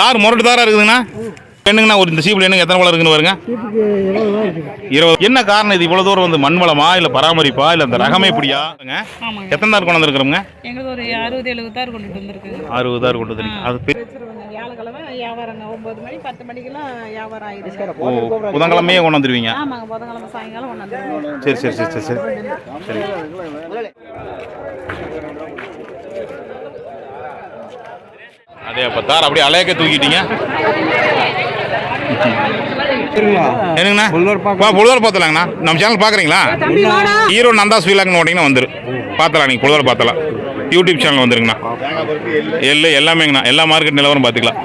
தார் முரட்டு தாரா இருக்குதுங்கண்ணா. என்னங்கண்ணா ஒரு இந்த சீப்பில் என்னங்க எத்தனை வளம் இருக்குன்னு பாருங்க. சீப்புக்கு இருபது. என்ன காரணம் இது இவ்வளோ தூரம் வந்து மண் வளமா இல்லை பராமரிப்பா இல்லை அந்த ரகமே இப்படியா? எத்தனை தார் கொண்டு வந்துருக்குறோங்க எங்களுக்கு ஒரு அறுபது எழுபது தார் கொண்டுட்டு வந்திருக்குங்க அறுபது தார் கொண்டு வந்துருக்கீங்க. அது வியாழக்கிழமை வியாபாரங்க. ஒம்பது மணி பத்து மணிக்கெல்லாம் வியாபாரம் ஆயிடுச்சு. ஓ புதன்கிழமையே கொண்டு வந்துருவீங்க. ஆமாங்க புதன்கிழமை சாயங்காலம் கொண்டாந்து சரி சரி சரி சரி சரி. சரி. அதே அப்போ தார் அப்படியே அலையக்க தூக்கிட்டீங்க. என்னங்கண்ணா? புழுதர் பார்த்தலாங்கண்ணா. நம்ம சேனல் பார்க்குறீங்களா? ஈரோடு நந்தாஸ் வீலாக்னு ஓட்டிங்கன்னா வந்துடும் பார்த்தலாம் நீங்கள் புழுதர் பார்த்தலாம். யூடியூப் சேனல் வந்துருங்கண்ணா. எல்லாம் எல்லாமேங்கண்ணா. எல்லா மார்க்கெட் நிலவரம் பார்த்துக்கலாம்.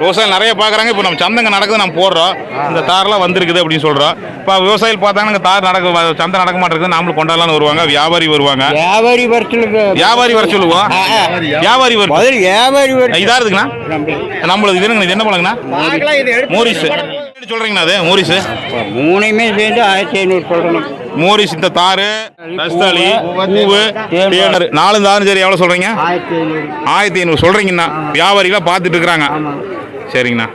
விவசாயம் நிறைய பார்க்குறாங்க. இப்போ நம்ம சந்தைங்க நடக்குது நம்ம போடுறோம். இந்த தார்லாம் வந்திருக்குது அப்படின்னு சொல்கிறோம் இப்போ விவசாயிகள் பார்த்தாங்கன்னா இங்க தார் நடக்க சந்தை நடக்க மாட்டேங்குது. நாமளும் கொண்டாடலாம்னு வருவாங்க. வியாபாரி வருவாங்க. வியாபாரி வரத்துல வியாபாரி வர சொல்லுவோம். வியாபாரி முதல்ல வியாபாரி வர இதா இருக்குண்ணா நம்மளுக்கு இது என்ன பழங்கண்ணா? மோரிஸ். சொல்றீங்கண்ணா அது? மோரிஸ். மூணையுமே சேர்ந்து ஆயிரத்தி ஐநூறு சொல்லணும் மோரிஸ் இந்த தாரு ரஸ்தாளி பூவு தேனர் நாலு தாரும் சரி எவ்வளோ சொல்றீங்க? ஆயிரத்தி ஐநூறு. சொல்றீங்கண்ணா. வியாபாரிகளாக பார்த்துட்டு இருக்கிறாங்க. சரிங்கண்ணா.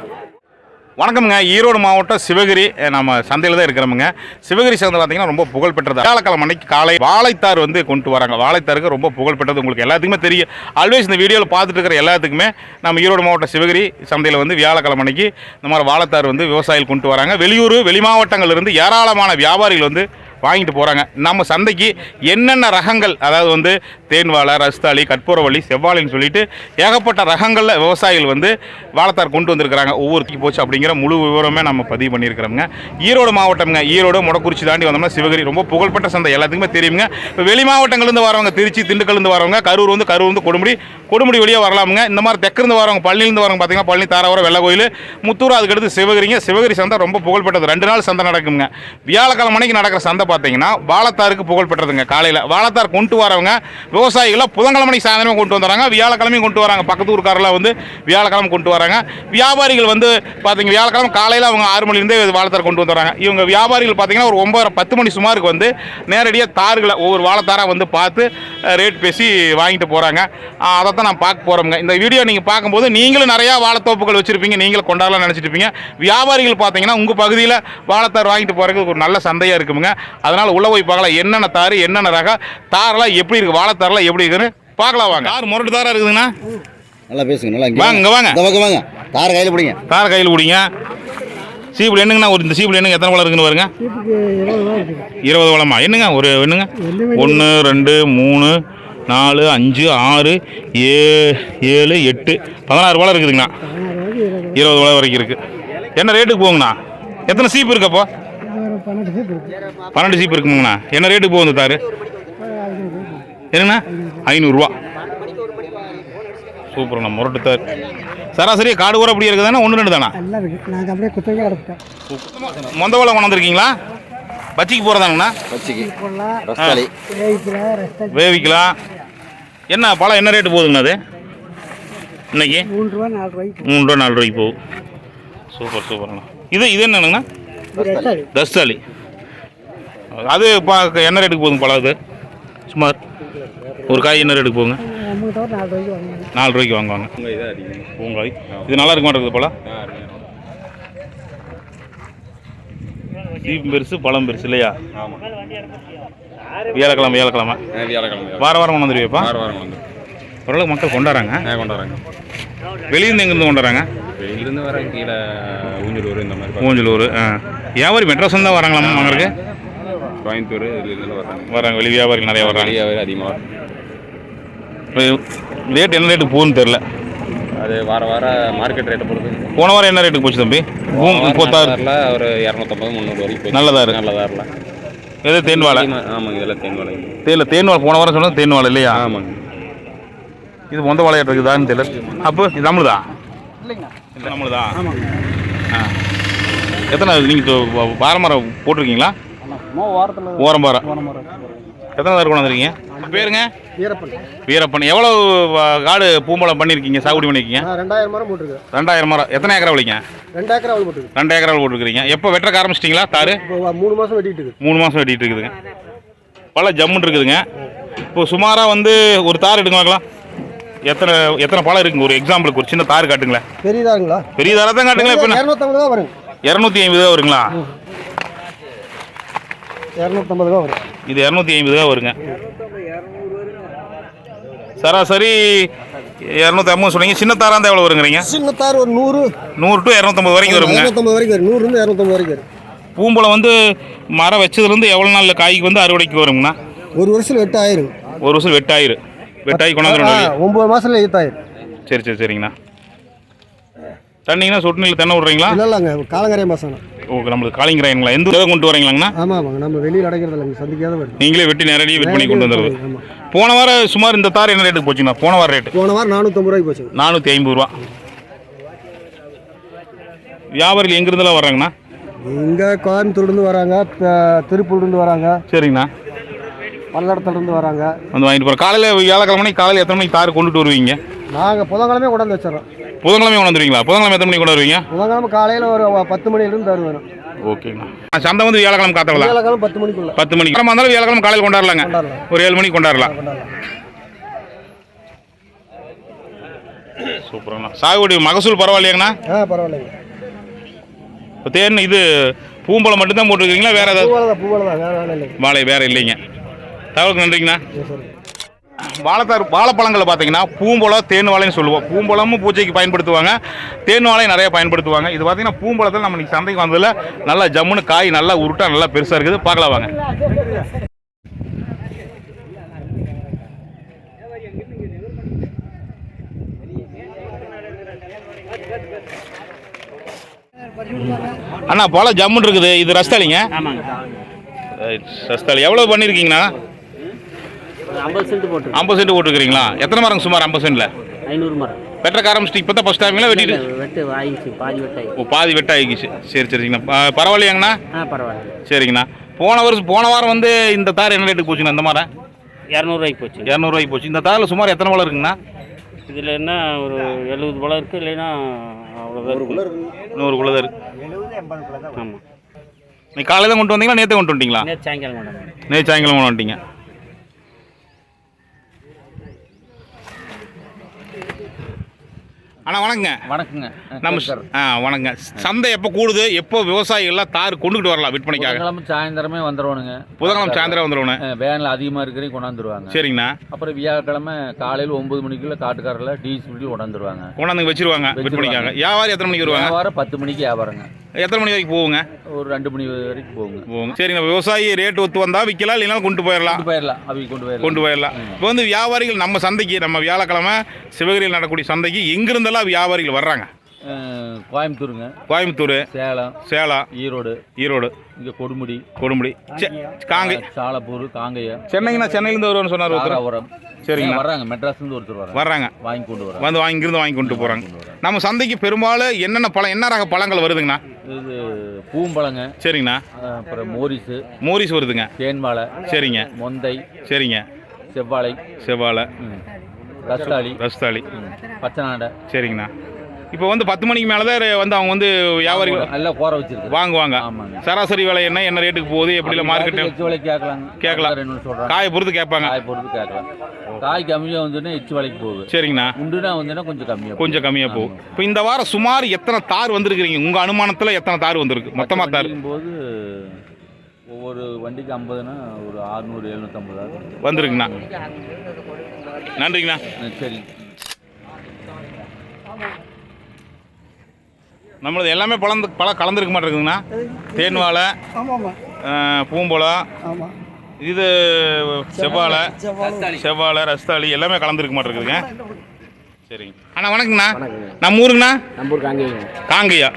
வணக்கம்ங்க. ஈரோடு மாவட்டம் சிவகிரி. நம்ம சந்தையில் தான் இருக்கிறோமுங்க. சிவகிரி சந்தை பார்த்தீங்கன்னா ரொம்ப புகழ்பெற்றது. வியாழக்கிழமை அன்னைக்கு காலை வாழைத்தார் வந்து கொண்டு வராங்க. வாழைத்தாருக்கு ரொம்ப புகழ்பெற்றது உங்களுக்கு எல்லாத்துக்குமே தெரியும். ஆல்வேஸ் இந்த வீடியோவில் பார்த்துட்டு இருக்கிற எல்லாத்துக்குமே நம்ம ஈரோடு மாவட்டம் சிவகிரி சந்தையில் வந்து வியாழக்கிழமை அன்னைக்கு இந்த மாதிரி வாழைத்தார் வந்து விவசாயிகள் கொண்டு வராங்க. வெளியூர் வெளி மாவட்டங்கள்லேருந்து ஏராளமான வியாபாரிகள் வந்து வாங்கிட்டு போகிறாங்க நம்ம சந்தைக்கு என்னென்ன ரகங்கள் அதாவது வந்து தேன்வாழை ரஸ்தாளி கற்பூரவள்ளி செவ்வாழைன்னு சொல்லிட்டு ஏகப்பட்ட ரகங்களில் விவசாயிகள் வந்து வாழைத்தார் கொண்டு வந்திருக்கிறாங்க. ஒவ்வொருத்தி போச்சு அப்படிங்கிற முழு விவரமே நம்ம பதிவு பண்ணியிருக்கிறோங்க ஈரோடு மாவட்டம்ங்க. ஈரோடு முடக்குறிச்சி தாண்டி வந்தோம்னா சிவகிரி ரொம்ப புகழ்பெற்ற சந்தை. எல்லாத்துக்குமே தெரியுங்க இப்போ வெளி மாவட்டங்கள்லேருந்து வரவங்க திருச்சி திண்டுக்கல்லேருந்து வரவங்க கரூர் வந்து கரூர் வந்து கொடுமுடி கொடுமுடி வழியாக வரலாமுங்க. இந்த மாதிரி தெற்கிருந்து வரவங்க பழனிலேருந்து வரவங்க பார்த்தீங்கன்னா பழனி தாராவரம் வெள்ள கோயில் முத்தூர் அதுக்கடுத்து சிவகிரிங்க. சிவகிரி சந்தை ரொம்ப புகழ்பெற்றது. ரெண்டு நாள் சந்தை நடக்குங்க வியாழக்கிழமை மணிக்கு நடக்கிற சந்தை பார்த்தீங்கன்னா வாழைத்தாருக்கு புகழ்பெற்றதுங்க காலையில் வாழைத்தார் கொண்டு வரவங்க விவசாயிகளை புதன்கிழமை மணிக்கு சாயந்தரம் கொண்டு வந்துறாங்க வியாழக்கிழமையும் கொண்டு வராங்க. பக்கத்து ஊருக்காரெல்லாம் வந்து வியாழக்கிழமை கொண்டு வராங்க. வியாபாரிகள் வந்து பார்த்தீங்க வியாழக்கிழமை காலையில் அவங்க ஆறு மணிலேருந்தே வாழைத்தார் கொண்டு வந்துறாங்க. இவங்க வியாபாரிகள் பார்த்தீங்கன்னா ஒரு ஒன்பது பத்து மணி சுமாருக்கு வந்து நேரடியாக தார்களை ஒவ்வொரு வாழைத்தாராக வந்து பார்த்து ரேட் பேசி வாங்கிட்டு போகிறாங்க அதை தான் நான் பார்க்க போகிறோங்க இந்த வீடியோ நீங்கள் பார்க்கும்போது நீங்களும் நிறையா வாழைத்தோப்புகள் வச்சுருப்பீங்க. நீங்களும் கொண்டாடலாம் நினச்சிட்டு இருப்பீங்க. வியாபாரிகள் பார்த்தீங்கன்னா உங்கள் பகுதியில் வாழைத்தார் வாங்கிட்டு போகிறதுக்கு ஒரு நல்ல சந்தையாக இருக்குமுங்க. அதனால் உள்ள போய் பார்க்கலாம். என்னென்ன தார் என்னென்ன ரக தாரெல்லாம் எப்படி இருக்குது வாழைத்தாரெல்லாம் எப்படி இருக்குன்னு பார்க்கலாம் வாங்க. தார் முரட்டு தாராக இருக்குதுங்கண்ணா நல்லா பேசுங்க நல்லா இங்க வாங்க, இங்க வாங்க. வாங்க. தார கையில் பிடிங்க. தார கையில் பிடிங்க. சீப்பில் என்னங்கண்ணா ஒரு இந்த சீப்பில் என்னங்க எத்தனை வளம் இருக்குன்னு சீப்புக்கு இருபது வளமா என்னங்க ஒரு என்னங்க? ஒன்று ரெண்டு மூணு நாலு அஞ்சு ஆறு ஏ ஏழு எட்டு பதினாறு வளம் இருக்குதுங்கண்ணா. இருபது வளம் வரைக்கும் இருக்குது என்ன ரேட்டுக்கு போகுங்கண்ணா எத்தனை சீப்பு இருக்கு அப்போ? ஒரு பன்னெண்டு சீப்பு இருக்குது பன்னெண்டு சீப்பு இருக்குங்கண்ணா என்ன ரேட்டுக்கு போகுது தாரு? என்னண்ணா ஐநூறுரூவா சூப்பர்ண்ணா முரட்டு தார். சராசரி காடு கூட அப்படி இருக்குதானே ஒன்று ரெண்டு தானா மொந்த வளம் கொண்டாந்துருக்கீங்களா? பச்சிக்கு போகிறதாங்கண்ணா வேவிக்கலாம் என்ன பழம் என்ன ரேட்டு போகுதுங்கண்ணா அது? இன்னைக்கு? மூணு ரூபா நாலு ரூபாய்க்கு மூணு ரூபா நாலு ரூபாய்க்கு போகும் சூப்பர் சூப்பர்ண்ணா. இது இது என்னங்கண்ணா? தஸ்தாலி அது பா என்ன ரேட்டுக்கு போகுதுங்க பழம் அது? சுமார் ஒரு காய் என்ன ரேட்டுக்கு போகுங்க தவிர நாலு ரூபாய்க்கு வாங்குவாங்க. பூங்காய். இது நல்லா இருக்க மாட்டேங்குது பழம்? சீப்பு பெருசு பழம் பெருசு இல்லையா? வியாழக்கிழமை வியாழக்கிழமை. வியாழக்கிழமை. வார வாரம் கொண்டு வந்துருவியப்பா வார வாரம் வந்து ஓரளவுக்கு மக்கள் கொண்டாடுறாங்க. கொண்டு வராங்க வெளியிருந்து எங்கேருந்து கொண்டாடுறாங்க? வெளியிலேருந்து வர கீழே ஊஞ்சலூர் இந்த மாதிரி ஊஞ்சலூர் ஆ. வியாபாரி மெட்ராஸ் தான் வராங்களாமா வாங்குறதுக்கு கோயம்புத்தூர் இதுலேருந்து வராங்க. வராங்க வெளி வியாபாரிகள் நிறைய வர்றாங்க வெளியே அதிகமாக ரேட் என்ன ரேட்டுக்கு போகுதுன்னு தெரில அது வார வாரம் மார்க்கெட் ரேட்டை பொறுத்து. போன வாரம் என்ன ரேட்டுக்கு போச்சு தம்பி? பூம் முப்பத்தாறு. நல்லதாரில் ஒரு இரநூத்தம்பது முந்நூறு வரைக்கும் போச்சு. நல்லதாரு. நல்லதாரில் எது தேன் வாழை ஆமாங்க இதெல்லாம் தேன் வாழை தேயில தேன் வாழை போன வாரம் சொன்னது தேன் வாழை இல்லையா? ஆமாங்க. இது மொந்த வாழையாட்டு இருக்குதான்னு தெரியல. அப்போ இது நம்மளுதா? இல்லை நம்மளுதா? ஆ. எத்தனை நீங்கள் பாரமரம் போட்டிருக்கீங்களா? ஓரம் பாரம் எத்தனை தார் கொண்டு வந்துருக்கீங்க? பேருங்க? வீரப்பன். வீரப்பன். எவ்வளோ காடு பூம்பழம் பண்ணியிருக்கீங்க சாகுபடி பண்ணியிருக்கீங்க ரெண்டாயிரம் மரம் போட்டிருக்கேன் ரெண்டாயிரம் மரம். எத்தனை ஏக்கரா விളിங்க ரெண்டு ஏக்கர் போட்டிருக்கு ரெண்டு ஏக்கரா போட்டுருக்கீங்க எப்போ வெட்டுறக்க ஆரம்பிச்சிட்டிங்களா தாரு மூணு மாதம் வெட்டிட்டு இருக்கு. மூணு மாதம் வெட்டிட்டு இருக்குதுங்க. பல ஜம்முன்னு இருக்குதுங்க. இப்போ சுமாராக வந்து ஒரு தார் எடுங்க பார்க்கலாம். எத்தனை எத்தனை பழம் இருக்குங்க? ஒரு எக்ஸாம்பிளுக்கு ஒரு சின்ன தார் காட்டுங்களேன். பெரியதாங்களா பெரிய தாரா தான் காட்டுங்களேன் இப்போ இரநூத்தம்பது ரூபா வரும் இரநூத்தி ஐம்பது ரூபா வருங்களா? இரநூத்தம்பது ரூபா வரும் இது இரநூத்தி ஐம்பது ரூபா வருங்க. சராசரி இரநூத்தி ஐம்பது சொன்னீங்க. சின்ன தாரா இருந்தால் எவ்வளோ வருங்கிறீங்க? சின்ன தார் ஒரு நூறு. நூறு டு இரநூத்தம்பது வரைக்கும் வருங்க. இரநூத்தம்பது வரைக்கும் வரும். நூறுலேருந்து இரநூத்தம்பது வரைக்கும் வரும். பூம்பழம் வந்து மரம் வச்சதுலேருந்து எவ்வளோ நாளில் காய்க்கு வந்து அறுவடைக்கு வருங்கண்ணா? ஒரு வருஷத்தில் எட்டு ஆயிரும் ஒரு வருஷம் வெட்டாயிரு வெட்டாயி ஆ, கொண்டாந்து ஒம்பது மாசத்துல ஈத்தாயிரும் சரி சரி சரிங்கண்ணா. தண்ணிங்கண்ணா சொட்டு நீர் தென்னை விட்றீங்களா? இல்லை இல்லைங்க காலங்கரைய மாதம் ஓகே நம்மளுக்கு காலிங்கிறாங்களா எந்த ஊரில் கொண்டு வரீங்களாங்கண்ணா? ஆமாம் ஆமாங்க நம்ம வெளியில் அடைக்கிறது இல்லைங்க சந்திக்காத வருது. நீங்களே வெட்டி நேரடியாக வெட் பண்ணி கொண்டு வந்துடுது போன வாரம் சுமார் இந்த தார் என்ன ரேட்டுக்கு போச்சுங்கண்ணா? போன வாரம் ரேட்டு? போன வாரம் நானூற்றம்பது ரூபாய்க்கு போச்சுங்க. நானூற்றி ஐம்பது ரூபா. வியாபாரிகள் எங்கேருந்துலாம் வர்றாங்கண்ணா? இங்கே கோயம்புத்தூர்லேருந்து வராங்க திருப்பூர்லேருந்து வராங்க. சரிங்கண்ணா. பல்லடத்துலேருந்து வராங்க. வந்து வாங்கிட்டு போகிறோம் காலையில் வியாழக்கிழமை மணிக்கு காலையில் எத்தனை மணிக்கு தார் கொண்டுட்டு வருவீங்க? நாங்கள் புதன்கிழமை கொண்டாந்து வச்சிடறோம். புதன்கிழமை கொண்டு வந்துருவீங்களா? புதன்கிழமை எத்தனை மணிக்கு கொண்டு வருவீங்க? புதன்கிழமை காலையில் ஒரு பத்து மணிலேருந்து தருவேன் ஓகேங்கண்ணா சந்தை வந்து வியாழக்கிழமை காத்தவளா? வியாழக்கிழமை பத்து மணிக்குள்ள. பத்து மணிக்கு. நேரமாக இருந்தாலும் வியாழக்கிழமை காலையில் கொண்டாடலாங்க. ஒரு ஏழு மணிக்கு கொண்டாடலாம் சூப்பருங்கண்ணா. சாகுபடி மகசூல் பரவாயில்லையாங்கண்ணா? ஆ பரவாயில்லைங்க. இப்போ தேன் இது பூம்பழம் மட்டும்தான் போட்டுருக்கீங்களா? வேறு ஏதாவது? வாழை வேறு இல்லைங்க. தகவலுக்கு நன்றிங்கண்ணா. வாழைத்தார் வாழைப்பழங்களை பார்த்தீங்கன்னா பூம்பழம் தேன் வாழைன்னு சொல்லுவோம். பூம்பழமும் பூஜைக்கு பயன்படுத்துவாங்க. தேன் வாழை நிறைய பயன்படுத்துவாங்க. இது பார்த்தீங்கன்னா பூம்பழத்தில் நம்ம இன்னைக்கு சந்தைக்கு வந்ததில் நல்லா ஜம்முன்னு காய் நல்லா உருட்டா நல்லா பெருசாக இருக்குது. பார்க்கலாம் வாங்க. அண்ணா பழம் ஜம்முன்னு இருக்குது. இது ரஸ்தாளிங்க? ரைட், ரஸ்தாளி. எவ்வளோ பண்ணியிருக்கீங்கண்ணா ஐம்பது சென்ட் போட்டு ஐம்பது சென்ட் போட்டுருக்கீங்களா எத்தனை மரம் சுமார் ஐம்பது சென்ட்ல? ஐநூறு மரம். வெட்டக்க ஆரம்பிச்சிட்டு இப்போ தான் ஃபஸ்ட் டைமில் வெட்டிட்டு? வெட்டு ஆயிடுச்சு பாதி வெட்டாயி ஓ பாதி வெட்ட ஆகிடுச்சு சரி சரிங்கண்ணா. பரவாயில்லையாங்கண்ணா? ஆ பரவாயில்ல. சரிங்கண்ணா. போன வருஷம் போன வாரம் வந்து இந்த தார் என்ன ரேட்டுக்கு போச்சுண்ணா இந்த மரம்? இரநூறுவாய்க்கு போச்சு. இரநூறுவாய்க்கு போச்சு. இந்த தாரில் சுமார் எத்தனை பழம் இருக்குங்கண்ணா? இதில் என்ன ஒரு எழுபது பழம் இருக்குது இல்லைன்னா அவ்வளோதான் இருக்கு. நூறு குள்ளதர் ஆமாம் நீ காலையில் கொண்டு வந்தீங்களா நேற்று கொண்டு வந்துட்டீங்களா? நேற்று சாயங்காலம் கொண்டாங்க நேற்று சாயங்காலம் கொண்டு வந்துட்டீங்க. அண்ணா வணக்கங்க. வணக்கங்க. நம்ம ஆ வணக்கங்க. சந்தை எப்போ கூடுது? எப்போ விவசாயிகள்லாம் தார் கொண்டுகிட்டு வரலாம் விற்பனைக்காக? புதன்கிழமை சாயந்தரமே வந்துடுவானுங்க புதன்கிழமை சாயந்தரம் வந்துடுவோண்ணே வேனில் அதிகமாக இருக்கிறையும் கொண்டாந்துருவாங்க. சரிங்கண்ணா. அப்புறம் வியாழக்கிழமை காலையில் ஒன்பது மணிக்குள்ள காட்டுக்காரில் டீஸ் பிடி கொண்டாந்துருவாங்க கொண்டாந்து வச்சிருவாங்க விற்பனைக்காக. வியாபாரி எத்தனை மணிக்கு வருவாங்க? வியாபாரம் பத்து மணிக்கு வியாபாரங்க. எத்தனை மணி வரைக்கும் போகுங்க? ஒரு ரெண்டு மணி வரைக்கும் போகுங்க. போகுங்க. சரிங்க விவசாயி ரேட் ஒத்து வந்தால் விற்கலாம் இல்லைனா கொண்டு போயிடலாம் போயிடலாம் அவங்க கொண்டு போயிடலாம் கொண்டு போயிடலாம் இப்போ வந்து வியாபாரிகள் நம்ம சந்தைக்கு நம்ம வியாழக்கிழமை சிவகிரியில் நடக்கக்கூடிய சந்தைக்கு எங்கிருந்தெல்லாம் வியாபாரிகள் வர்றாங்க. கோயம்புத்தூருங்க. கோயம்புத்தூர் சேலம் சேலம் ஈரோடு ஈரோடு இங்கே கொடுமுடி கொடுமுடி செ- காங்கை. சாலப்பூர் காங்கேயம். சென்னைங்கண்ணா சென்னையிலேருந்து வருவான்னு சொன்னார் ஒருத்தர். சரிங்கண்ணா. வர்றாங்க? மெட்ராஸ்லேருந்து ஒருத்தர் வர்றாங்க. வர்றாங்க. வாங்கி கொண்டு வர்றாங்க. வந்து வாங்கி இங்கிருந்து வாங்கி கொண்டு போகிறாங்க நம்ம சந்தைக்கு பெரும்பாலும் என்னென்ன பழம் என்ன ரக பழங்கள் வருதுங்கண்ணா? இது பூம்பழங்க சரிங்கண்ணா. அப்புறம் மோரிஸு மோரிஸ் வருதுங்க. தேன்வாழை சரிங்க. மொந்தை சரிங்க. செவ்வாழை. செவ்வாழை. ம், ரஸ்தாளி. ரஸ்தாளி. பச்சை நாடை சரிங்கண்ணா. இப்போ வந்து பத்து மணிக்கு மேலே தான் வந்து அவங்க வந்து வியாபாரிகள் நல்லா கோர வச்சிருக்கு வாங்குவாங்க சராசரி விலை என்ன என்ன ரேட்டுக்கு போகுது எப்படிலாம் மார்க்கெட்டு எச்சு கேட்கலாங்க. கேட்கலாம். சொல்றாங்க. காயை பொறுத்து கேட்பாங்க. காய் பொறுத்து கேட்கலாம். காய் கம்மியாக வந்துன்னா எச்சு விலைக்கு போகுது. சரிங்கண்ணா. உண்டுனா வந்துன்னா கொஞ்சம் கம்மியாக கொஞ்சம் கம்மியாக போகும் இப்போ இந்த வாரம் சுமார் எத்தனை தார் வந்திருக்கிறீங்க? உங்கள் அனுமானத்தில் எத்தனை தார் வந்திருக்கு? மொத்தமாக தார். போது ஒவ்வொரு வண்டிக்கு ஐம்பதுனா ஒரு அறுநூறு எழுநூற்றம்பது வந்திருக்குண்ணா. நன்றிங்கண்ணா. சரி. நம்மளது எல்லாமே பழந்து பழம் கலந்துருக்க மாட்டேங்குதுங்கண்ணா. தேன் வாழை பூம்பழம் இது செவ்வாழை செவ்வாழை ரஸ்தாளி எல்லாமே கலந்துருக்க மாட்டேங்குதுங்க. சரிங்க. அண்ணா வணக்கங்கண்ணா. நம்ம ஊருங்கண்ணா? நம்பூர் காங்கேயம் காங்கையா?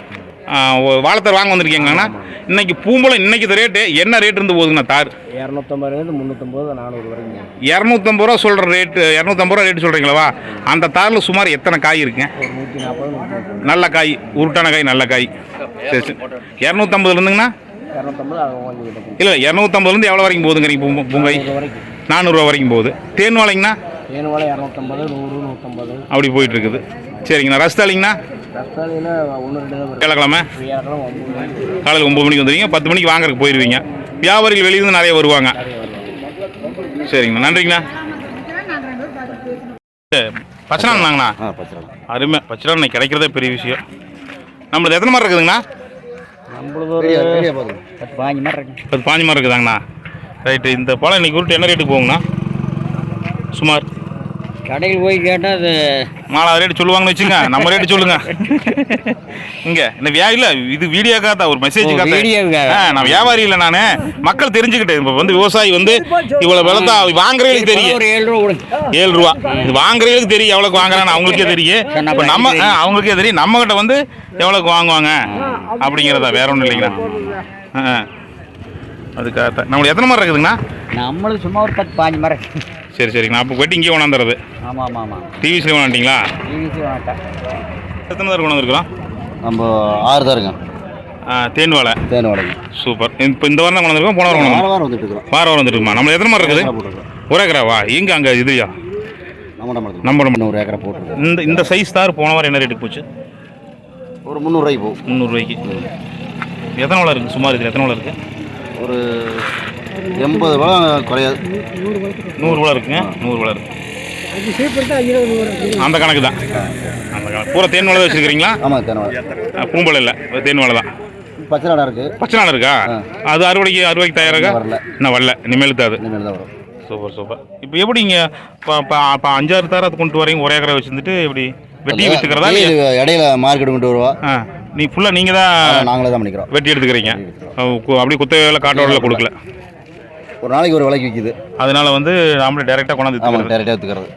வாழைத்தார் வாங்க வந்திருக்கீங்களாண்ணா? இன்னைக்கு பூம்பழம் இன்னைக்கு ரேட்டு என்ன ரேட் இருந்து போகுதுங்கண்ணா தார்? இரநூத்தம்பதுலேருந்து முந்நூற்றம்பது நானூறு வரைக்கும் இரநூத்தம்பது ரூபா சொல்கிற ரேட்டு இரநூத்தம்பது ரூபா ரேட்டு சொல்கிறீங்களா அந்த தாரில் சுமார் எத்தனை காய் இருக்குங்க நல்ல காய் உருட்டான காய் நல்ல காய். சரி சரி. இரநூத்தம்பதுலேருந்துங்கண்ணா இரநூத்தம்பது அது வாங்கிக்கிட்டு இல்லை இரநூத்தம்பதுலேருந்து எவ்வளோ வரைக்கும் போகுதுங்கிறீங்க பூ பூங்காய் நானூறுரூவா வரைக்கும். போகுது. தேன் வாழைங்கண்ணா? தேன் வாழை இரநூத்தம்பது நூறு நூற்றம்பது அப்படி போயிட்டு இருக்குது. சரிங்கண்ணா. ரஸ்தாளிங்கண்ணா? வியாழக்கிழமை ஒம்பது மணிக்கு காலையில் ஒம்பது மணிக்கு வந்துடுவீங்க பத்து மணிக்கு வாங்குறதுக்கு போயிடுவீங்க வியாபாரிகள் வெளியிருந்து நிறைய வருவாங்க. சரிங்கண்ணா நன்றிங்கண்ணா. பச்சை நாள்ண்ணா ஆ பச்சை அருமை. பச்சை நாள் இன்னைக்கு கிடைக்கிறதே பெரிய விஷயம். நம்மளுக்கு எத்தனை மாதிரி இருக்குதுங்கண்ணா? நம்மளுக்கு ஒரு பத்து பாஞ்சு மாதிரி இருக்குதாங்கண்ணா. ரைட்டு இந்த பழம் இன்னைக்கு உருட்டு என்ன ரேட்டுக்கு போகுங்கண்ணா? சுமார். கடையில் போய் கேட்டால் அது மாலாவது ரேட்டு சொல்லுவாங்கன்னு வச்சுங்க நம்ம ரேட்டு சொல்லுங்க. இங்க இந்த வியா இல்ல இது வீடியோ காத்தா ஒரு மெசேஜ். காத்தா. நான் வியாபாரி இல்ல நானு. மக்கள் தெரிஞ்சுக்கிட்டேன். இப்போ வந்து விவசாயி வந்து இவ்வளவு விளத்தா வாங்குறவங்களுக்கு தெரியும். ஒரு ஏழு ரூபா ஏழு ரூபா. இது வாங்குறவங்களுக்கு தெரியும் எவ்வளோக்கு வாங்குறான்னு அவங்களுக்கே தெரியும். இப்போ நம்ம அவங்களுக்கே தெரியும். நம்ம கிட்ட வந்து எவ்வளோக்கு வாங்குவாங்க அப்படிங்கிறதா வேற ஒன்றும் இல்லைங்கண்ணா ஆ. அதுக்காக தான் நம்மளுக்கு எத்தனை மாதிரி இருக்குதுங்கண்ணா? நம்மளுக்கு சும்மா ஒரு பத்து பாஞ்சு இருக்கு. சரி சரிங்கண்ணா அப்போ வெட்டி இங்கே கொண்டாந்துறது ஆமாம் ஆமாம் ஆமாம் டிவிஸ்லேயே கொண்டாண்டிங்களா டிவிசி வேண்டாம் எத்தனை தடவை கொண்டாந்துருக்கலாம் நம்ம ஆறு தான் இருக்கோம் தேன் வாழை தேன் வாடகை சூப்பர். இப்போ இந்த வாரம் தான் கொண்டாந்துருக்கோம் போன வாரம் வாரம் வாரம் வந்துட்டு இருக்கிறோம். வாரம் வாரம் வந்துருக்குமா நம்மளுக்கு எத்தனை மாதிரி இருக்குது? ஒரு ஏக்கராவா? எங்கே அங்கே இதுயா நம்ம நம்ம நூறு ஏக்கரை போட்டுருக்கோம் இந்த இந்த சைஸ் தார் போன வாரம் என்ன ரேட்டுக்கு போச்சு? ஒரு முந்நூறுரூவாய்க்கு போகும். முந்நூறுரூவாய்க்கு எத்தனை வளம் இருக்குது சுமார் இதில் எத்தனை வளம் இருக்குது ஒரு எண்பது ரூபா குறையாது. நூறு வளம் இருக்குங்க. நூறு வளம் இருக்கு. அந்த கணக்கு தான். அந்த கணக்கு. பூரா தேன் வளை வச்சுருக்கிறீங்களா? ஆமாம் தேன் வாடகை பூம்பல் இல்லை. தேன் வளை தான். பச்சை நாடா இருக்குது பச்சை நாள் இருக்கா? அது அறுவடைக்கு அறுவடைக்கு தயாராக? வரல. இன்னும் வரல. தான் அது. வரும். Super super. இப்போ எப்படி இங்கே இப்போ அஞ்சாறு தார அது கொண்டு வரீங்க ஒரே ஏக்கரை வச்சுருந்துட்டு எப்படி வெட்டி விற்றுக்கிறதா இடையில மார்க்கெட் கொண்டு வருவா. நீ ஃபுல்லாக நீங்கள் தான் நாங்களே தான் பண்ணிக்கிறோம். வெட்டி எடுத்துக்கிறீங்க? அப்படியே குத்தகையில் காட்டோட கொடுக்கல. ஒரு நாளைக்கு ஒரு விலைக்கு விற்கிது அதனால வந்து நாமளே டேரெக்டாக கொண்டாந்து ஆமாம். டேரெக்டாக எடுத்துக்கிறது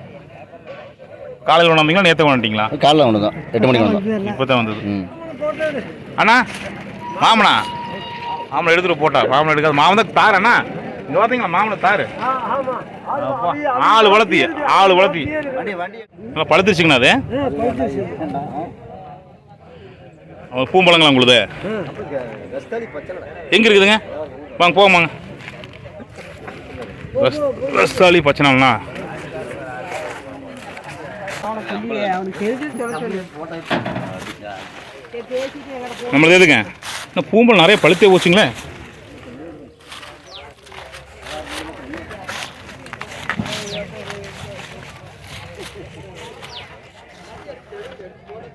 காலையில் கொண்டாந்தீங்களா நேற்று கொண்டாண்டிங்களா காலைல ஒன்று தான் எட்டு மணிக்கு வந்தோம் இப்போ தான் வந்தது. ம். அண்ணா மாமனா. மாமலை எடுத்துட்டு போட்டா. மாமலை எடுக்காது. மாமன் தான் தார் அண்ணா. இங்கே பார்த்தீங்களா மாமலை தாரு? ஆளு வளர்த்தி ஆளு வளர்த்தி நல்லா பழுத்துருச்சுங்கண்ணா அது. பூம்பழங்களா உங்களுது? எங்கே இருக்குதுங்க? வாங்க போவாங்க ரஸ்தாலி ரஸ்தாளி நம்மளது எதுங்க? இன்னும் பூம்பல் நிறைய பழுத்தே போச்சுங்களே.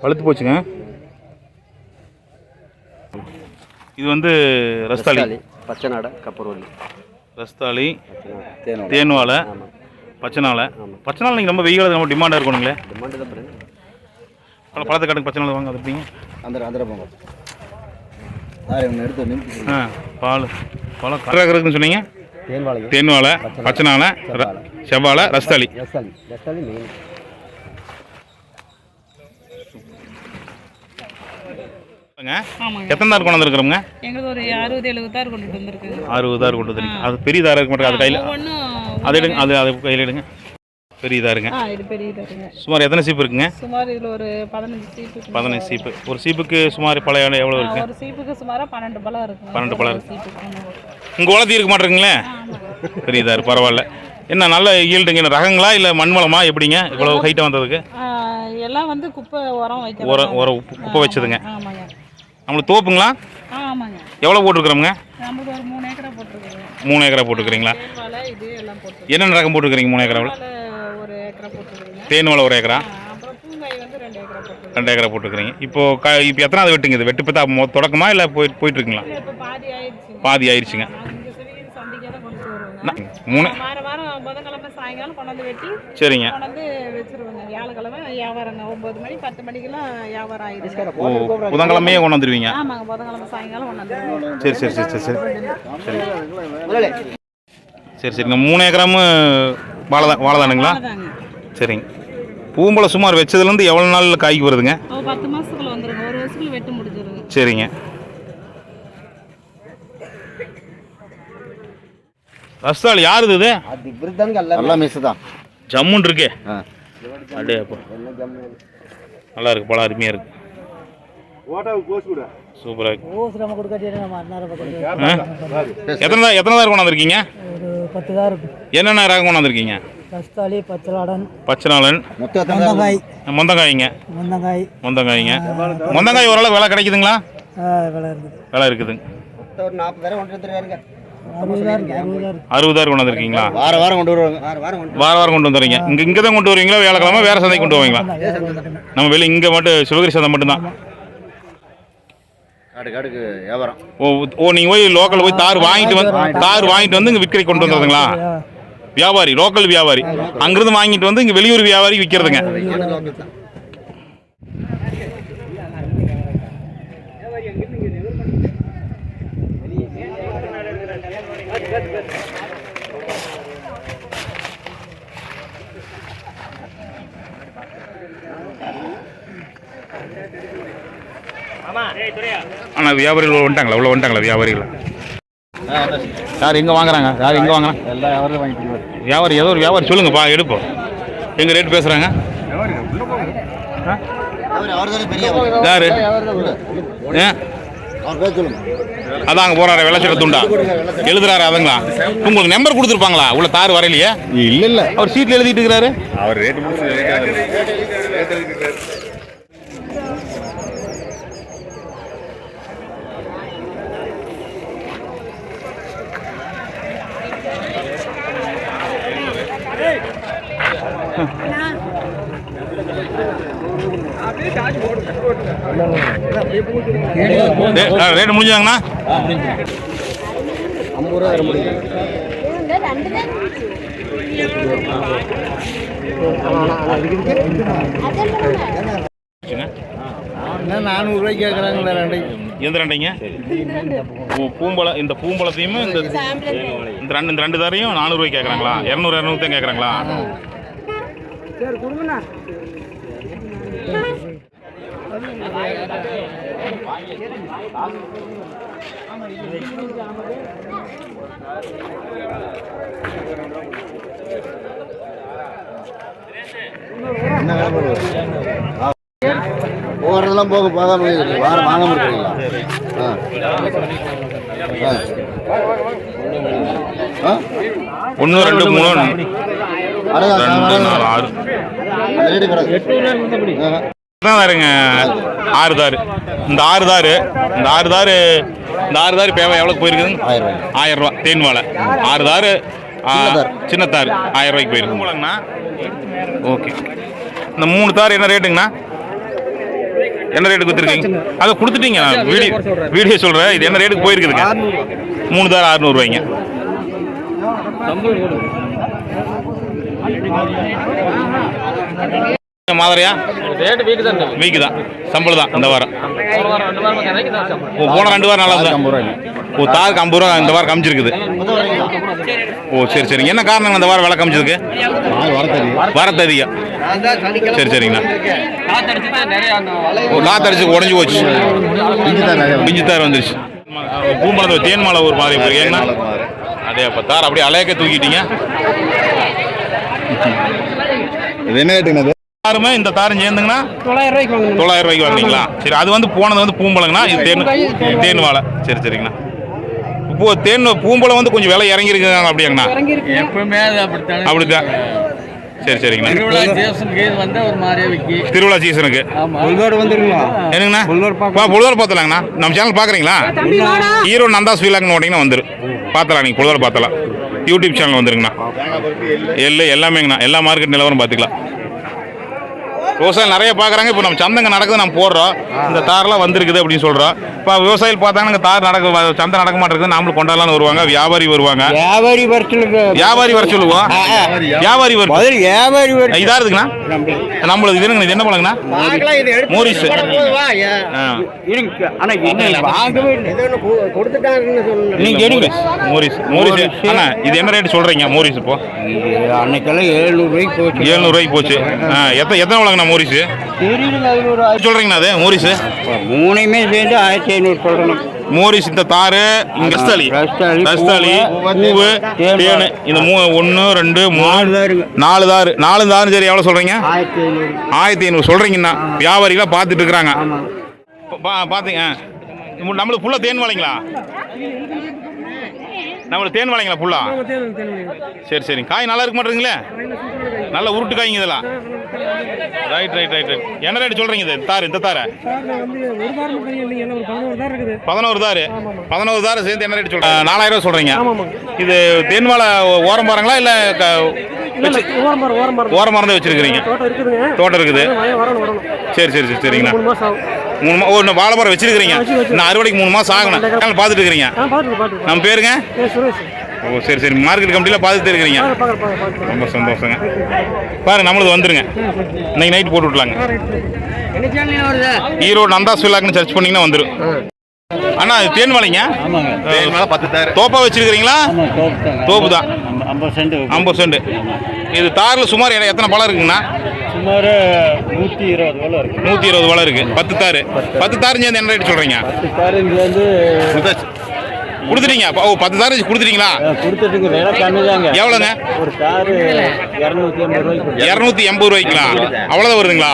பழுத்து போச்சுங்க. இது வந்து ரஸ்தாளி. பச்சை நாடை கப்பூர்வல்லி ரஸ்தாளி தேன் தேன் வாழை பச்சை நாளை பச்சை நாள் நீங்கள் ரொம்ப வெயில் ரொம்ப டிமாண்டாக இருக்கணுங்களே டிமாண்டு தான் பல பழத்தை கணக்கு பச்சை நாள் வாங்க அது எப்படிங்க அந்த அந்த போங்க எடுத்து ஆ பால் பழம் கறக்குறதுன்னு சொன்னீங்க தேன் வாழைங்க தேன் வாழை பச்சை நாளை ர- செவ்வாழை. ரஸ்தாளி. ரஸ்தாலி ரஸ்தாலி மெயின் எத்தனை தார் கொண்டு வந்துருக்குறோங்க எங்களுக்கு ஒரு அறுபது எழுபது தார் அறுபது கொண்டு அது பெரிய தாராக இருக்க மாட்டேங்க அது கையில் அது எடுங்க அது அது கையில் எடுங்க. பெரிய தாருங்க. ஆ இது பெரிய தாருங்க. சுமார் எத்தனை சீப்பு இருக்குங்க? சுமார் இதில் ஒரு பதினஞ்சு சீப்பு இருக்குங்க. பதினஞ்சு சீப்பு. ஒரு சீப்புக்கு சுமார் பழைய எவ்வளோ இருக்கு? ஒரு சீப்புக்கு சுமாராக பன்னெண்டு பழம் பன்னெண்டு ஆமாங்க. உங்கள் வளர்த்தி இருக்க மாட்டேங்குங்களே பெரிய தார் பரவாயில்ல. என்ன நல்ல ஈல்டுங்க ரகங்களா இல்லை மண் வளமா? எப்படிங்க? இவ்வளோ ஹைட்டாக வந்ததுக்கு? எல்லாம் வந்து குப்பை உரம் வைக்க உரம் உரம் குப்பை வச்சதுங்க. ஆமாங்க. நம்மளுக்கு தோப்புங்களா? எவ்வளோ போட்டுருக்குறோமுங்க? மூணு ஏக்கரா போட்டுருக்குறீங்களா? என்னென்ன ரகம் போட்டுருக்குறீங்க மூணு ஏக்கராவில் தேன் வாழை ஒரு ஏக்கரா? ரெண்டு ஏக்கரா போட்டுருக்குறீங்க. இப்போ க இப்போ எத்தனாவது வெட்டுங்க இது? வெட்டு பத்தா மொ- தொடக்கமா இல்லை போய் போயிட்டு இருக்குங்களா இல்லை இப்போ பாதி ஆயிடுச்சுங்க பாதி ஆயிடுச்சுங்க நாங்கள் இங்கே சிவகிரி சந்தைக்கே தான் கொண்டு வருவோங்க ந- மூணு. வாரம் வாரம் புதன்கிழமை சாயங்காலம் கொண்டாந்து வெட்டி சரிங்க. கொண்டாந்து வச்சிருவாங்க. வியாழக்கிழமை வியாபாரங்க ஒம்பது மணி பத்து மணிக்கெல்லாம் வியாபாரம் ஆயிடுச்சு ஓ புதன்கிழமையே கொண்டு வந்துடுவீங்க ஆமாங்க புதன்கிழமை சாயங்காலம் கொண்டாந்து சரி சரி சரி சரி சரி சரி. சரிங்க மூணு ஏக்கராமு வாழை தான் வாழை தானுங்களா அவ்வளோதாங்க சரிங்க. பூம்பழம் சுமார் வச்சதுலேருந்து எவ்வளோ நாள் காய்க்கு வருதுங்க? பத்து மாசத்துக்குள்ள வந்துருங்க. ஒரு வருஷத்துக்குள்ள வெட்டு முடிஞ்சிருங்க. சரிங்க. ரஸ்தாள் யாருது இது? அது நல்லா மிஸ் தான் ஜம்முன் இருக்கே அடே அப்போ. நல்லா இருக்கு பழம் அருமையாக இருக்கு. சூப்பராக இருக்கு? எத்தனை தான் எத்தனை தான் கொண்டாந்துருக்கீங்க ஒரு பத்து தான் இருக்கும் என்னென்ன ரகம் கொண்டாந்துருக்கீங்க கஸ்தாலி பச்சலாடன் பச்சைநாளன் முந்தங்காய். மொந்தங்காய்ங்க. முந்தங்காய். மொந்தங்காய்ங்க. மொந்தங்காய் ஓரளவு விலை கிடைக்குதுங்களா? விலை இருக்குது. விலை இருக்குதுங்க ஒரு நாற்பதாயிரம் அறுபதாயிரம் கொண்டு வந்திருக்கீங்களா? வார வாரம் கொண்டு வருவாங்க. வார வாரம் கொண்டு வார வாரம் கொண்டு வந்துறீங்க. இங்கே இங்கே தான் கொண்டு வருவீங்களா? வேலைக்கிழமை வேறு சந்தைக்கு கொண்டு போவீங்களா? நம்ம வெளியே இங்கே மட்டும் சிவகிரி சந்தை மட்டும்தான். வியாபாரம். ஓ ஓ நீங்கள் போய் லோக்கல் போய் தார் வாங்கிட்டு வந்து தார் வாங்கிட்டு வந்து இங்கே விற்கறி கொண்டு வந்துடுறதுங்களா வியாபாரி லோக்கல் வியாபாரி. அங்கிருந்து வாங்கிட்டு வந்து இங்கே வெளியூர் வியாபாரி விற்கிறதுங்க வியாபாரிகள் உள்ள வந்துட்டாங்களா? உள்ள வந்துட்டாங்களா வியாபாரிகள்? யார் எங்கே வாங்குறாங்க? யார் எங்கே வாங்குறாங்க? எல்லா வியாபாரம் வாங்கிட்டு வியாபாரி ஏதோ ஒரு வியாபாரி. சொல்லுங்கப்பா எடுப்போம். எங்கள் ரேட் பேசுகிறாங்க. யாரு? அதான் அங்கே போகிறாரு வெள்ளச்சட துண்டா? எழுதுறாரு அதுங்களா? உங்களுக்கு நம்பர் கொடுத்துருப்பாங்களா? உள்ள தார் வரையிலையே? இல்ல இல்ல. அவர் சீட்டில் எழுதிட்டு இருக்கிறாரு. அவர் ரேட்டு முடிஞ்சாங்கண்ணா? ஐம்பது ரூபா வர முடியும் நானூறுரூவாய்க்கு கேட்குறாங்களே எந்த ரெண்டைங்க? பூம்பழம் இந்த பூம்பழத்தையும் இந்த இந்த ரெண்டு இந்த ரெண்டு தாரையும் நானூறுரூவாய்க்கு கேட்குறாங்களா இரநூறு இரநூறு தான் கேட்குறாங்களா என்ன? போகிறதெல்லாம் போக போகாம இருக்கு. வாரம் வாங்காம இருக்கிறீங்களா ஆ. ஆ? ஒன்று ரெண்டு மூணு. ரெண்டு நாலு ஆறு. அந்த தாருங்க ஆறு தாரு இந்த ஆறு தாரு இந்த ஆறு தாரு இந்த ஆறு தாரு பேவை எவ்வளோக்கு போயிருக்குதுங்க? ஆயிரம் ரூபாய் ஆயிரம் ரூபா. தேன் வாழை ஆறு தாரு ஆ, சின்ன தார். சின்ன தார் ஆயிரம் ரூபாய்க்கு போயிருக்கு மூலங்கண்ணா ஓகே. இந்த மூணு தார் என்ன ரேட்டுங்கண்ணா? என்ன ரேட்டு கொடுத்துருக்கீங்க? அதை கொடுத்துட்டீங்க. நான் வீடியோ வீடியோ சொல்கிறேன் இது என்ன ரேட்டுக்கு போயிருக்குதுங்க? மூணு தார் அறுநூறுவாய்ங்க மாதிரியா? ரேட்டு வீக்கு தான் வீக்கு தான். சம்பளம் தான் இந்த வாரம். தான் ஓ போன ரெண்டு வாரம் நல்லா ரூபாய்க்கு. ஓ தாருக்கு ஐம்பது ரூபா இந்த வாரம் கமிச்சிருக்குது ஓ சரி சரிங்க. என்ன காரணம் இந்த வாரம் விலை தெரியும் வரத்து அதிகம் சரி சரிங்கண்ணா. தான் ஓ காத்தடிச்சு உடஞ்சி போச்சு. தான் பிஞ்சு தார் வந்துருச்சு. பூம்பழத்தை தேன் மாலை ஒரு மாதிரி இருக்கு ஏன்னா? அதே அப்போ தார் அப்படியே அலையக்க தூக்கிட்டீங்க. இது என்ன ரேட்டுங்க தாருமே இந்த தாரும் சேர்ந்துங்கன்னா தொள்ளாயிரம் ரூபாய்க்கு வாங்கணும் தொள்ளாயிரம் ரூபாய்க்கு வாங்குறீங்களா சரி அது வந்து போனது வந்து பூம்பழங்கண்ணா? இது தேன் தேன் வாழை சரி சரிங்கண்ணா. இப்போ தேன் பூம்பழம் வந்து கொஞ்சம் விலை இறங்கியிருக்குங்க அப்படியாங்கண்ணா? எப்பவுமே அது அப்படித்தானே சரி சரிங்கண்ணா. திருவிழா சீசனுக்கு இது வந்தா ஒரு மாதிரியா விக்கி திருவிழா சீசனுக்கு ஆமா. உள்காடு வந்துருங்களா? என்னங்கண்ணா? பொழுதார் பார்த்தலாங்கண்ணா. நம்ம சேனல் பார்க்குறீங்களா? ஈரோடு நந்தா ஸ்வீலாக்னு ஓட்டிங்கன்னா வந்துடும் பார்த்தலாம் நீங்கள் பொழுதார் பார்த்தலாம். யூடியூப் சேனல் வந்துருங்கண்ணா. எல்லாம் எல்லாமேங்கண்ணா. எல்லா மார்க்கெட் நிலவரம் பார்த்துக்கலாம். விவசாயம் நிறைய பார்க்குறாங்க. இப்போ நம்ம சந்தைங்க நடக்குது நம்ம போடுறோம். இந்த தாரெல்லாம் வந்திருக்குது அப்படின்னு சொல்கிறோம் இப்போ விவசாயிகள் பார்த்தாங்க இந்த தார் நடக்க சந்தை நடக்க மாட்டேங்குது. நாமளும் கொண்டாடலாம்னு வருவாங்க வியாபாரி வருவாங்க. வியாபாரி வரச்சுலுக்கு வியாபாரி வர சொல்லுவோம் வியாபாரி முதல் வியாபாரி வர இதா இருக்குண்ணா. நம்மளுக்கு இது என்னங்க இது என்ன பழங்கண்ணா? மோரிஸ் ஆ. இருங்க ஆனா இன்னும் வாங்கவே இல்லை. கொடுத்துட்டாங்கன்னு சொல்லணும். நீங்க எடுங்க மோரிஸ் மோரிஸ் அண்ணா இது என்ன ரேட் சொல்றீங்க மோரிஸ் இப்போ? அன்னைக்கெல்லாம் எழுநூறு ரூபாய்க்கு போச்சு. ஏழ்நூறு ரூபாய்க்கு போச்சு. எத்தனை எத்தனை வழங்கண்ணா மோரிஸ். தெரியுதுங்க அது மோரிஸ். மூணையுமே சேர்ந்து ஆயிரத்தி ஐநூறு சொல்லணும் மோரிஸ் இந்த ரஸ்தாளி. ரஸ்தாளி, ரஸ்தாளி பூவு, தேன் இந்த மூ ஒன்று ரெண்டு மூணு நாலு தாருங்க. நாலு தாரு சரி எவ்வளோ சொல்றீங்க? ஆயிரத்தி ஐநூறு. சொல்றீங்கண்ணா. வியாபாரிகளாக பார்த்துட்டு இருக்கிறாங்க. பார்த்தீங்க நம்மளுக்கு ஃபுல்லாக தேன் வலைங்களா நம்மளுக்கு தேன் வாழைங்களா வாங்கி சரி சரி. காய் நல்லா இருக்க மாட்டேங்குங்களே நல்ல உருட்டு காய்ங்க இதெல்லாம். ரைட் ரைட் ரைட் ரைட் என்ன ரேட் சொல்கிறீங்க இது? தார் இந்த தாரை? பதினோரு தாரு பதினோரு தாரு? சேர்த்து என்ன ரேட் சொல்கிறீங்க நாலாயிரம் ரூபா சொல்கிறீங்க இது தேன் வாழை ஓரம் பாருங்களா இல்லை இல்லை ஓரம் மரம் வச்சுருக்கிறீங்க. தோட்டம் இருக்குது. சரி சரி சரி சரிங்கண்ணா. மூணு மாதம் ஆகும் மூணு மா ஓ இன்னும் வாழை மரம் வச்சிருக்கிறீங்க வச்சு, வச்சு. இன்னும் அறுவடைக்கு மூணு மாதம் ஆகணும். பார்த்துட்டு இருக்கிறீங்க? நம்ம பேருங்க? ஓ சரி சரி. மார்க்கெட் கமிட்டியில் பார்த்துட்டு இருக்கிறீங்க. ரொம்ப சந்தோஷங்க. பாருங்க நம்மளுக்கு வந்துருங்க. இன்னைக்கு நைட் போட்டு விட்லாங்க ஈரோடு நந்தாஸ் விழாக்குன்னு சர்ச் பண்ணீங்கன்னா வந்துடும் அண்ணா இது தேன் வாழைங்க ஆமாங்க. தேன் மேலே பத்து தார் தோப்பா வச்சிருக்கிறீங்களா? தோப்பு தான். ஐம்பது சென்ட் ஐம்பது சென்ட் இது தாரில் சுமார் எத்தனை பழம் இருக்குங்கண்ணா? சுமார் நூற்றி இருபது வேலை இருக்கு. நூற்றி இருபது பழம் இருக்கு. பத்து தாரு பத்து தாரு சேர்ந்து என்ன ரேட் சொல்கிறீங்க பத்து தார் இங்கே வந்து கொடுத்துட்டீங்க. அப்ப- ஓ பத்து தாரு கொடுத்துட்டீங்களா? கொடுத்துட்டுங்க. வேலை கம்மி தாங்க எவ்வளோங்க ஒரு தார் இரநூத்தி ஐம்பது ரூபாய்க்கு இரநூத்தி எண்பது ரூபாய்ங்களா அவ்வளோதான் வருதுங்களா?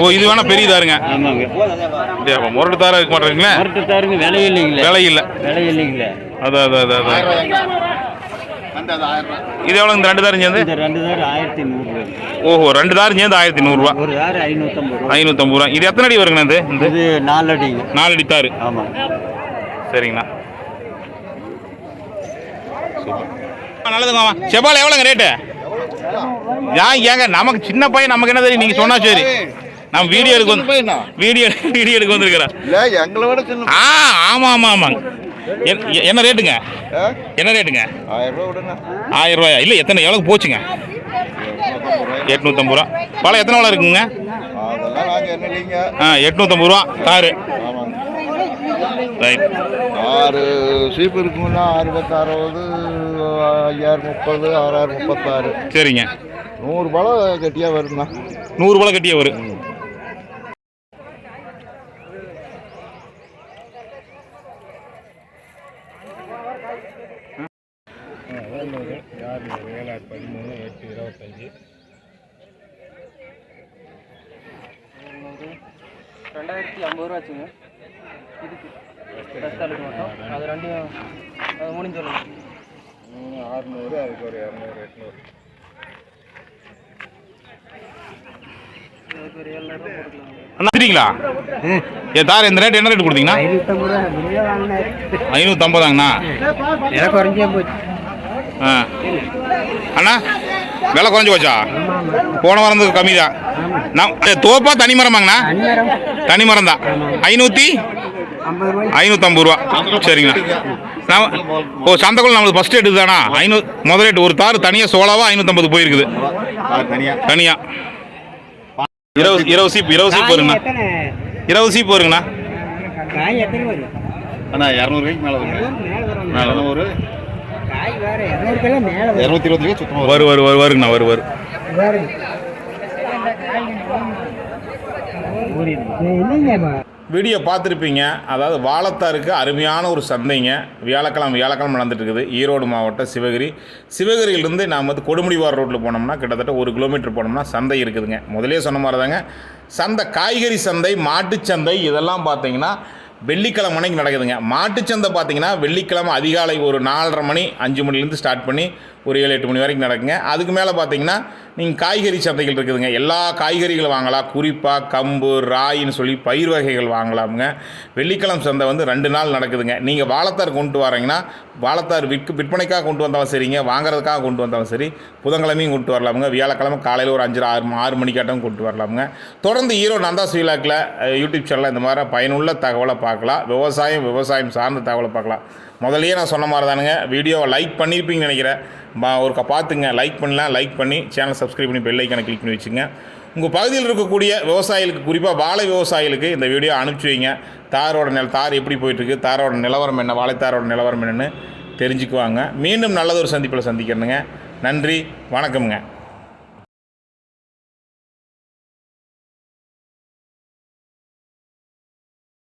ஓ இது வேணா பெரிய தாருங்க. ஆமாங்க. முரட்டு தாரா இருக்க மாட்டேங்குங்களே மரட்டு தாருங்க விலை இல்லைங்களே. விலை இல்லை. விலை இல்லைங்களே. அது அது அது அது. அந்த அது ஆயிரம் ரூபாய் இது எவ்வளோ இந்த ரெண்டு தாரும் சேர்ந்து? இந்த ரெண்டு தார் ஆயிரத்தி நூறு ஓஹோ ரெண்டு தாரும் சேர்ந்து ஆயிரத்தி நூறுரூவா ஒரு தார் ஐநூற்றம்பது ரூபா ஐநூற்றம்பது ரூபா இது எத்தனை அடி வருங்கண்ணா இது? நாலு அடிங்க. நாலு அடி தாரு. ஆமாம் சரிங்கண்ணா. நல்லதுங்க மாமா. செபால் எவ்வளோங்க ரேட்டு? ஏன் ஏங்க நமக்கு சின்ன பையன் நமக்கு என்ன தெரியும்? நீங்கள் சொன்னா சரி. நம்ம வீடியோ எடுக்க வந்து வீடியோ வீடியோ எடுக்க வந்திருக்கிறேன் ஆ ஆமாம் ஆமாம் ஆமாங்க என்ன ரேட்டுங்க? என்ன ரேட்டுங்க? ஆயிரம் ரூபாயா இல்லை எத்தனை எவ்வளோ போச்சுங்க? எட்நூற்றம்பது ரூபா. பழம் எத்தனை பழம் இருக்குங்க? ஆ எட்நூற்றம்பது ரூபா. தாரு. ஆமாங்க ரைட் ஆறு சீப்பு இருக்குங்கன்னா ஆறு பத்து அறுபது ஐயாயிரம் முப்பது ஆறாயிரம் முப்பத்தாறு. சரிங்க. நூறு பழம் கட்டியாக வருங்கண்ணா நூறு பழம் கட்டியே வரும் ரெண்டாயிரத்தி ஐம்பது ரூபா ஆச்சுங்க இதுக்கு ரஸ்தாலுக்கு மட்டும். அது ரெண்டையும் அது முடிஞ்சு சொல்லுங்க. அறுநூறு அதுக்கு ஒரு இரநூறு எட்நூறு. அண்ணா ஏ தார் இந்த ரேட் என்ன ரேட் கொடுத்தீங்கன்னா? ஐநூற்றம்பதாங்கண்ணா விலை குறைஞ்சே போச்சு. ஆ. அண்ணா விலை குறைஞ்சி போச்சா? போன வாரம் கம்மி தான் நான் ஏ, தோப்பா தனி மரமாங்கண்ணா? தனி மரம். தான் ஐநூற்றி ஐநூற்றம்பது ரூபா. சரிங்கண்ணா நான் ஓ சந்தைக்குள்ள நம்மளுக்கு ஃபஸ்ட் ரேட்டு தானா? ஐநூறு முதல் ரேட்டு ஒரு தார் தனியாக சோளாவா ஐநூற்றம்பது போயிருக்குது? தனியாக தனியாக இருபது இருபது சீப் இருபது சீப் வருங்கண்ணா. எத்தனை இருபது சீப் வருங்கண்ணா. வரும்? அண்ணா இரநூறுவாய்க்கு மேலே வருங்க. மேலே வரும். வரும்? இரநூத்தி இருபது ரூபாய் சுத்தமாக வரு வரு வரு வருங்கண்ணா வரு வரு. வேறு இல்லைங்கப்பா வீடியோ பார்த்துருப்பீங்க. அதாவது வாழத்தாருக்கு அருமையான ஒரு சந்தைங்க. வியாழக்கிழமை வியாழக்கிழமை நடந்துட்டு இருக்குது ஈரோடு மாவட்டம் சிவகிரி. சிவகிரியிலேருந்து நாம் வந்து கொடுமுடிவார் ரோட்டில் போனோம்னா கிட்டத்தட்ட ஒரு கிலோமீட்டர் போனோம்னா சந்தை இருக்குதுங்க. முதலே சொன்ன மாதிரி தாங்க சந்தை காய்கறி சந்தை மாட்டுச்சந்தை இதெல்லாம் பார்த்தீங்கன்னா வெள்ளிக்கிழமை அன்னைக்கு நடக்குதுங்க. மாட்டுச்சந்தை பார்த்தீங்கன்னா வெள்ளிக்கிழமை அதிகாலை ஒரு நாலரை மணி அஞ்சு மணிலேருந்து ஸ்டார்ட் பண்ணி ஒரு ஏழு எட்டு மணி வரைக்கும் நடக்குங்க. அதுக்கு மேலே பார்த்தீங்கன்னா நீங்கள் காய்கறி சந்தைகள் இருக்குதுங்க. எல்லா காய்கறிகளும் வாங்கலாம். குறிப்பாக கம்பு ராயின்னு சொல்லி பயிர் வகைகள் வாங்கலாமுங்க. வெள்ளிக்கிழமை சந்தை வந்து ரெண்டு நாள் நடக்குதுங்க. நீங்கள் வாழைத்தார் கொண்டு வரீங்கன்னா வாழைத்தார் விற்கு விற்பனைக்காக கொண்டு வந்தாலும் சரிங்க. வாங்குறதுக்காக கொண்டு வந்தாலும் சரி. புதன்கிழமையும் கொண்டு வரலாமுங்க. வியாழக்கிழமை காலையில் ஒரு அஞ்சு ஆறு ஆறு மணிக்காட்டம் கொண்டு வரலாமுங்க. தொடர்ந்து ஈரோடு நந்தா சுயிலாக்கில் யூடியூப் சேனலில் இந்த மாதிரி பயனுள்ள தகவலை பார்க்கலாம். விவசாயம் விவசாயம் சார்ந்த தகவலை பார்க்கலாம். முதல்லயே நான் சொன்ன மாதிரி தானுங்க வீடியோவை லைக் பண்ணியிருப்பீங்கன்னு நினைக்கிறேன். பா- ஒருக்கா பார்த்துங்க. லைக் பண்ணலாம் லைக் பண்ணி சேனல் சப்ஸ்கிரைப் பண்ணி பெல் ஐக்கானை கிளிக் பண்ணி வச்சுங்க. உங்கள் பகுதியில் இருக்கக்கூடிய விவசாயிகளுக்கு குறிப்பாக வாழை விவசாயிகளுக்கு இந்த வீடியோ அனுப்பிச்சி வைங்க. தாரோட நில தார் எப்படி போயிட்டுருக்கு? தாரோட நிலவரம் என்ன? வாழைத்தாரோட நிலவரம் என்னன்னு தெரிஞ்சுக்குவாங்க. மீண்டும் நல்லதொரு சந்திப்பில் சந்திக்கிறேனுங்க. நன்றி வணக்கம்ங்க.